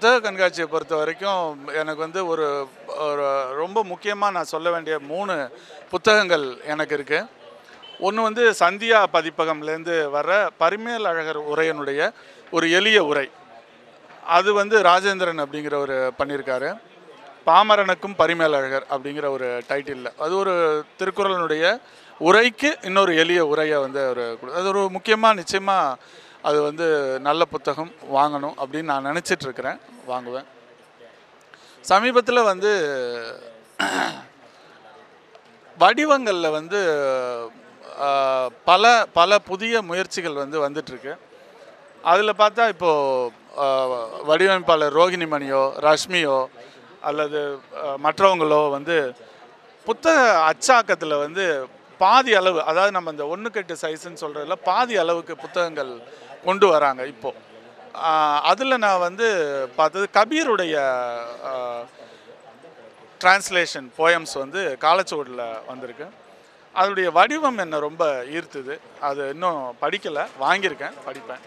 புத்தக கண்காட்சியை பொறுத்த வரைக்கும் எனக்கு வந்து ஒரு ஒரு ரொம்ப முக்கியமாக நான் சொல்ல வேண்டிய மூணு புத்தகங்கள் எனக்கு இருக்குது ஒன்று வந்து சந்தியா பதிப்பகம்லேருந்து வர பரிமேல் அழகர் உரையனுடைய ஒரு எளிய உரை. அது வந்து ராஜேந்திரன் அப்படிங்கிற ஒரு பண்ணியிருக்காரு. பாமரனுக்கும் பரிமேல் அழகர் அப்படிங்கிற ஒரு டைட்டிலில். அது ஒரு திருக்குறளினுடைய உரைக்கு இன்னொரு எளிய உரையை வந்து ஒரு அது ஒரு முக்கியமாக நிச்சயமாக அது வந்து நல்ல புத்தகம் வாங்கணும் அப்படின்னு நான் நினச்சிட்ருக்கிறேன். வாங்குவேன். சமீபத்தில் வந்து வடிவங்களில் வந்து பல பல புதிய முயற்சிகள் வந்து வந்துட்டுருக்கு அதில் பார்த்தா இப்போது வடிவமைப்பாளர் ரோகிணி மணியோ ரஷ்மியோ அல்லது மற்றவங்களோ வந்து புத்தக அச்சாக்கத்தில் வந்து பாதி அளவு அதாவது நம்ம இந்த ஒன்று எட்டு சைஸ்ன்னு சொல்கிறதுல பாதி அளவுக்கு புத்தகங்கள் கொண்டு வராங்க இப்போது அதில் நான் வந்து பார்த்தது கபீருடைய டிரான்ஸ்லேஷன் போயம்ஸ் வந்து காலச்சுவடில் வந்திருக்கு. அதனுடைய வடிவம் என்னை ரொம்ப ஈர்த்துது. அது இன்னும் படிக்கலை வாங்கியிருக்கேன் படிப்பேன்.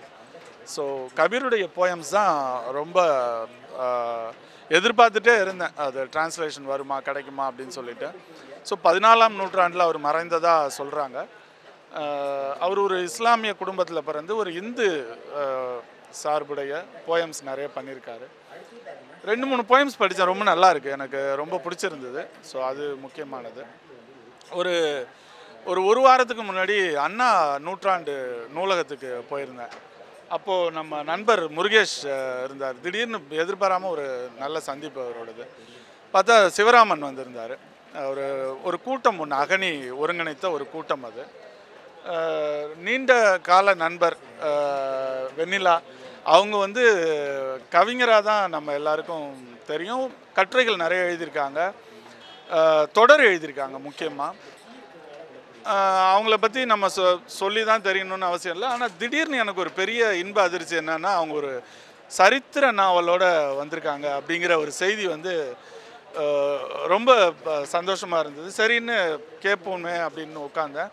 ஸோ கபீருடைய போயம்ஸ் தான் ரொம்ப எதிர்பார்த்துட்டே இருந்தேன். அது டிரான்ஸ்லேஷன் வருமா கிடைக்குமா அப்படின்னு சொல்லிட்டு. ஸோ பதினாலாம் நூற்றாண்டில் அவர் மறைந்ததாக சொல்கிறாங்க அவர் ஒரு இஸ்லாமிய குடும்பத்தில் பிறந்து ஒரு இந்து சார்புடைய போயம்ஸ் நிறைய பண்ணியிருக்காரு. ரெண்டு மூணு போயம்ஸ் படித்தேன் ரொம்ப நல்லா இருக்குது எனக்கு ரொம்ப பிடிச்சிருந்தது. ஸோ அது முக்கியமானது. ஒரு ஒரு ஒரு வாரத்துக்கு முன்னாடி அண்ணா நூற்றாண்டு நூலகத்துக்கு போயிருந்தேன். அப்போது நம்ம நண்பர் முருகேஷ் இருந்தார். திடீர்னு எதிர்பாராமல் ஒரு நல்ல சந்திப்பு அவரோடது. பார்த்தா சிவராமன் வந்திருந்தார். ஒரு ஒரு கூட்டம் ஒன்று அகனி ஒருங்கிணைத்த ஒரு கூட்டம் அது. நீண்ட கால நண்பர் வெண்ணிலா. அவங்க வந்து கவிஞராக தான் நம்ம எல்லாருக்கும் தெரியும். கட்டுரைகள் நிறைய எழுதியிருக்காங்க. தொடர் எழுதியிருக்காங்க முக்கியமாக அவங்கள பற்றி நம்ம சொ சொல்லி தான் தெரியணும்னு அவசியம் இல்லை. ஆனால் திடீர்னு எனக்கு ஒரு பெரிய இன்ப அதிர்ச்சி என்னென்னா அவங்க ஒரு சரித்திர நாவலோட வந்திருக்காங்க அப்படிங்கிற ஒரு செய்தி வந்து ரொம்ப சந்தோஷமாக இருந்தது. சரின்னு கேட்போமே அப்படின்னு உட்காந்தேன்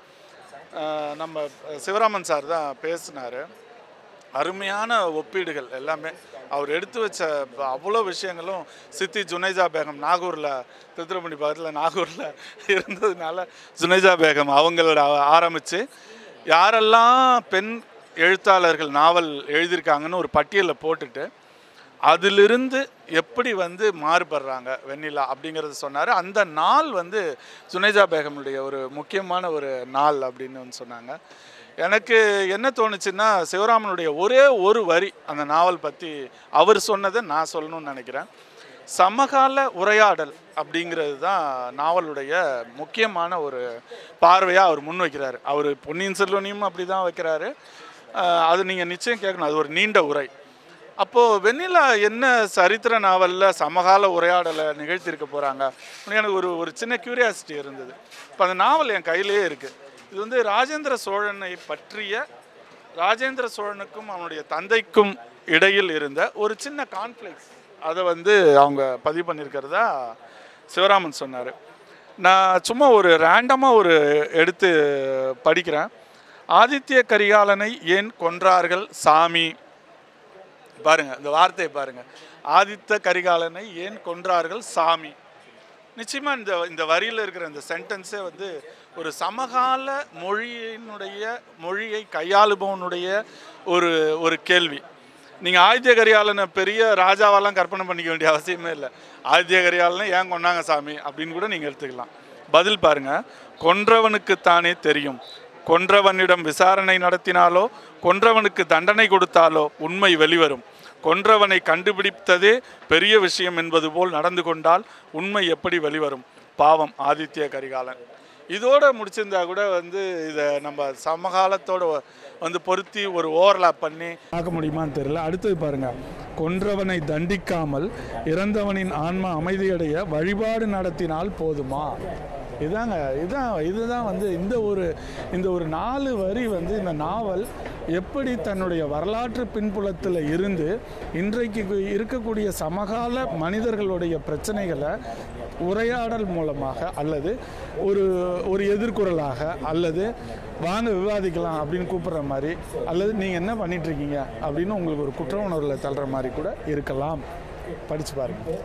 நம்ம சிவராமன் சார் தான் பேசினார். அருமையான ஒப்பீடுகள் எல்லாமே. அவர் எடுத்து வச்ச ப- அவ்வளோ விஷயங்களும் சித்தி ஜுனைஜா பேகம் நாகூரில் திருத்துறைப்பூண்டி பக்கத்தில் நாகூரில் இருந்ததுனால ஜுனைஜா பேகம் அவங்களோட ஆரம்பித்து யாரெல்லாம் பெண் எழுத்தாளர்கள் நாவல் எழுதியிருக்காங்கன்னு ஒரு பட்டியலில் போட்டுட்டு அதிலிருந்து எப்படி வந்து மாறுபடுறாங்க வெண்ணிலா அப்படிங்கிறத சொன்னார். அந்த நாள் வந்து சுனேஜா பேகமுடைய ஒரு முக்கியமான ஒரு நாள் அப்படின்னு வந்து சொன்னாங்க. எனக்கு என்ன தோணுச்சுன்னா சிவராமனுடைய ஒரே ஒரு வரி அந்த நாவல் பற்றி அவர் சொன்னதை நான் சொல்லணும்னு நினைக்கிறேன். சமகால உரையாடல் அப்படிங்கிறது தான் நாவலுடைய முக்கியமான ஒரு பார்வையாக அவர் முன் வைக்கிறார். அவர் பொன்னியின் செல்வனையும் அப்படி தான் வைக்கிறாரு அது நீங்கள் நிச்சயம் கேட்கணும். அது ஒரு நீண்ட உரை. அப்போது வெண்ணிலா என்ன சரித்திர நாவலில் சமகால உரையாடலை நிகழ்த்தியிருக்க போகிறாங்க எனக்கு ஒரு ஒரு சின்ன கியூரியாசிட்டி இருந்தது. இப்போ அந்த நாவல் என் கையிலேயே இருக்குது இது வந்து ராஜேந்திர சோழனை பற்றிய ராஜேந்திர சோழனுக்கும் அவனுடைய தந்தைக்கும் இடையில் இருந்த ஒரு சின்ன கான்ஃப்ளிக்ஸ் அதை வந்து அவங்க பதிவு பண்ணியிருக்கிறதா சிவராமன் சொன்னார். நான் சும்மா ஒரு ரேண்டமாக ஒரு எடுத்து படிக்கிறேன். ஆதித்ய கரிகாலனை ஏன் கொன்றார்கள் சாமி? பாருங்க இந்த வார்த்தையை பாருங்க. ஆதித்த கரிகாலனை ஏன் கொன்றார்கள் சாமி? நிச்சயமா இந்த இந்த வரியில் இருக்கிற இந்த சென்டென்ஸே வந்து ஒரு சமகால மொழியினுடைய மொழியை கையாளுபவனுடைய ஒரு ஒரு கேள்வி. நீங்கள் ஆதித்ய கரிகாலனை பெரிய ராஜாவெல்லாம் கற்பனை பண்ணிக்க வேண்டிய அவசியமே இல்லை. ஆதித்ய கரிகாலனை ஏன் கொண்டாங்க சாமி? அப்படின்னு கூட நீங்கள் எடுத்துக்கலாம். பதில் பாருங்க. கொன்றவனுக்குத்தானே தெரியும். கொன்றவனிடம் விசாரணை நடத்தினாலோ கொன்றவனுக்கு தண்டனை கொடுத்தாலோ உண்மை வெளிவரும். கொன்றவனை கண்டுபிடித்ததே பெரிய விஷயம் என்பது போல் நடந்து கொண்டால் உண்மை எப்படி வெளிவரும்? பாவம் ஆதித்ய கரிகாலன். இதோடு முடிச்சிருந்தா கூட வந்து இதை நம்ம சமகாலத்தோட வந்து பொருத்தி ஒரு ஓவர்லாப் பண்ணி பார்க்க முடியுமான்னு தெரியல. அடுத்தது பாருங்க. கொன்றவனை தண்டிக்காமல் இறந்தவனின் ஆன்மா அமைதியடைய வழிபாடு நடத்தினால் போதுமா? இதாங்க இதான் இதுதான் வந்து இந்த ஒரு இந்த ஒரு நாலு வரி வந்து இந்த நாவல் எப்படி தன்னுடைய வரலாற்று பின்புலத்தில் இருந்து இன்றைக்கு இருக்கக்கூடிய சமகால மனிதர்களுடைய பிரச்சனைகளை உரையாடல் மூலமாக அல்லது ஒரு ஒரு எதிர்குரலாக அல்லது வாங்க விவாதிக்கலாம் அப்படின்னு கூப்பிட்ற மாதிரி அல்லது நீங்கள் என்ன பண்ணிட்டுருக்கீங்க அப்படின்னு உங்களுக்கு ஒரு குற்ற உணர்வில் தள்ளுற மாதிரி கூட இருக்கலாம். படித்து பாருங்கள்